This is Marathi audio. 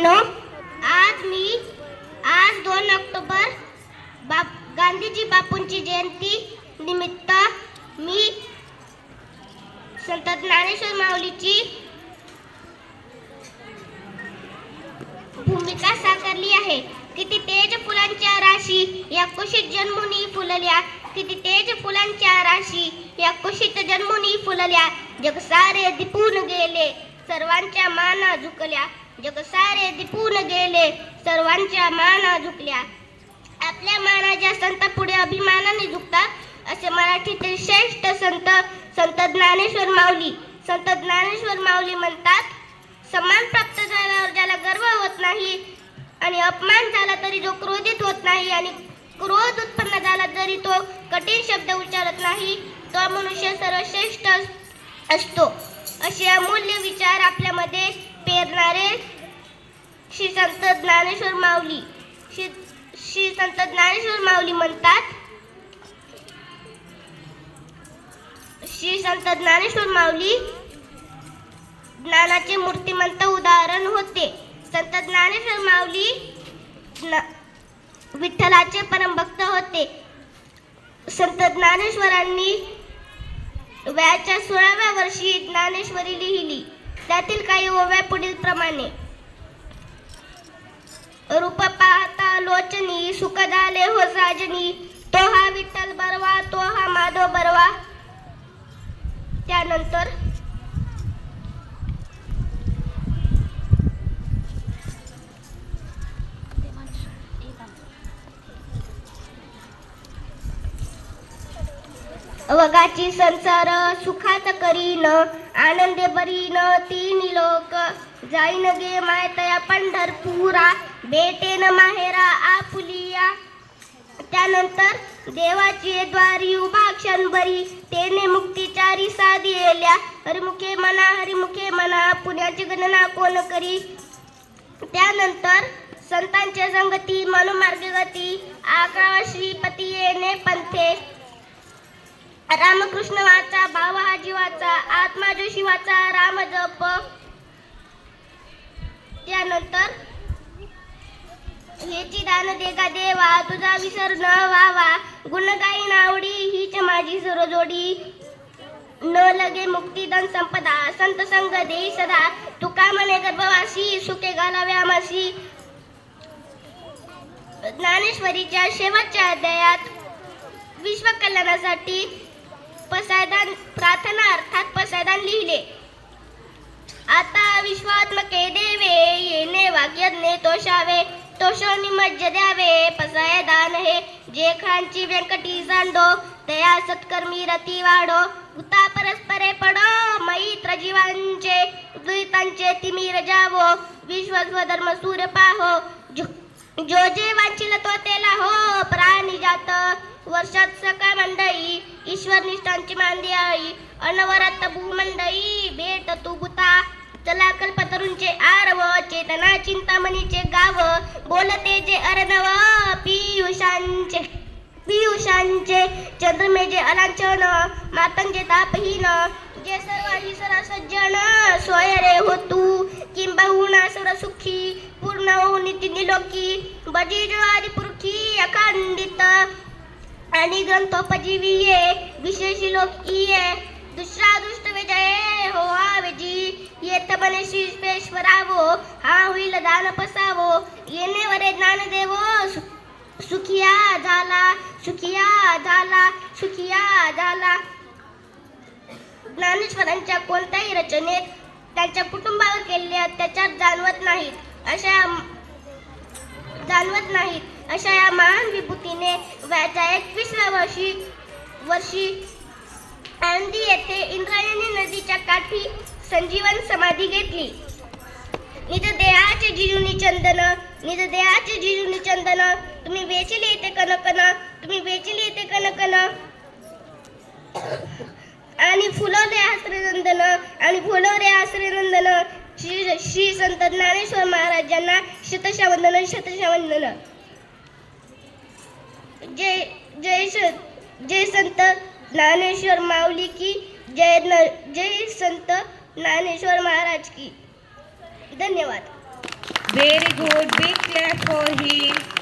नो आज मी आज दोन ऑक्टोबर बाप गांधीजी बापूंची जयंती निमित्त मी संत ज्ञानेश्वर माऊलीची भूमिका साकारली आहे. किती तेज फुलांच्या राशी या कुशीत जन्मुनी फुलल्या. किती तेज फुलांच्या राशी या कुशीत जन्मुनी फुलल्या. जग सारे दिपून गेले सर्वांच्या माना झुकल्या. जग सारे दिपून गेले सर्वांच्या माना झुकल्या. आपल्या मानाच्या संत पुढे अभिमानाने झुकतात असे मराठीतील श्रेष्ठ संत संत ज्ञानेश्वर माऊली. संत ज्ञानेश्वर माऊली म्हणतात सन्मान प्राप्त झाल्यावर ज्याला गर्व होत नाही आणि अपमान झाला तरी जो क्रोधित होत नाही आणि क्रोध उत्पन्न झाला तरी तो कठीण शब्द उच्चारत नाही तो मनुष्य सर्वश्रेष्ठ असतो. असे अमूल्य विचार आपल्यामध्ये येणारे श्री संत ज्ञानेश्वर माऊली. श्री श्री संत ज्ञानेश्वर माऊली म्हणतात. श्री संत ज्ञानेश्वर माऊली ज्ञानाचे मूर्तिमंत उदाहरण होते. संत ज्ञानेश्वर माऊली विठ्ठलाचे परमभक्त होते. संत ज्ञानेश्वरांनी वयाच्या सोळाव्या वर्षी ज्ञानेश्वरी लिहिली. त्यातील काही ओव्या पुढील प्रमाणे. रूप पाहता लोचनी सुख झाले हो साजनी तो हा विठ्ठल बरवा तो हा माधव बरवा. त्यानंतर वगाची संसार सुखात करीन आनंदे बरीन तीन लोक. जाईन गे मायतया पंढरपुरा बेटेन माहेरा आपुलिया. त्यानंतर देवाची द्वारी उभा क्षणभरी तेने मुक्तीचारी साधी येल्या हरिमुखे मना हरिमुखे मना पुण्याची गणना कोण करी? त्यानंतर संतांच्या संगती मनोमार्ग गती आकाश श्रीपती येणे पंथे. रामकृष्ण वाचा भाव हा जीवाचा आत्मा जो शिवाचा राम जप. त्यानंतर हेची दान देगा देवा तुझा विसर न व्हावा. गुण गाई नावडी हीच माझी सरोजोडी न लगे मुक्तीदन संपदा संत संग देई सदा. तुका मने गर्भवासी सुखे घालाव्या मासी ज्ञानेश्वरीच्या शेवटच्या अध्यायात विश्व कल्याणासाठी पसायदान प्रार्थना अर्थात पसायदान लिहिले. आता विश्वात्मके देवे येणे वाक्यज्ञे तोषावे तोषो निमज्ज द्यावे. पसायदान हे जे खांची व्यंकटी सांडो तया सत्कर्मी रती वाढो. उता परस्परे पडो मैत्र जीवांचे द्वैतांचे तिमिर जावो. विश्व स्वधर्म सूर पाहो. जो जो जे वांचिल तो तेला हो प्राणी जात वर्षात सकाळ मंडई ईश्वर निष्ठांची मांदी आई अनवरात भूमंडई भेट तू बुता. चला कल्पतरूंचे आरव चेतना चिंतामणीचे गाव. बोलते जे अर्णव पियुषांचे पियुषांचे. चंद्रमेजे अलांचन मातंगे तापहीन. जे सर्व सरा सज्जन सोय रे हो तू. किंबहुना सर सुखी पूर्ण हो निती निलोकी. बजी ज्वारी पुरखी अखंडित. आणि ग्रंथोपजीवीये विशेष लोक ये दुसरा दुष्ट विजय हो आवेजी विजी येत बने श्रीपेश्वरावो हा होईल दान पसावो। येणे वरे ज्ञान देवो सु- सुखिया झाला सुखिया झाला सुखिया झाला ज्ञानेश्वरांच्या कोणत्याही रचनेत त्यांच्या कुटुंबावर केलेले अत्याचार जाणवत नाहीत. अशा जाणवत नाहीत. अशा या महान विभूतीने वयाच्या एकवीसव्या वर्षी वर्षी आंदी येथे इंद्रायणी नदीच्या काठी संजीवन समाधी घेतली. निज देहाचे जिजुनी चंदन निज देहाचे जिजुनी चंदन तुम्ही वेचले येते कनकन तुम्ही वेचले येते कनकन आणि फुलवले आश्रयनंदन आणि फुलवले आश्रयनंदन श्री संत ज्ञानेश्वर महाराजांना शतशा वंदन शतशा वंदन जय जय जय संत ज्ञानेश्वर माऊली की जय न- जय संत ज्ञानेश्वर महाराज की. धन्यवाद. Very good big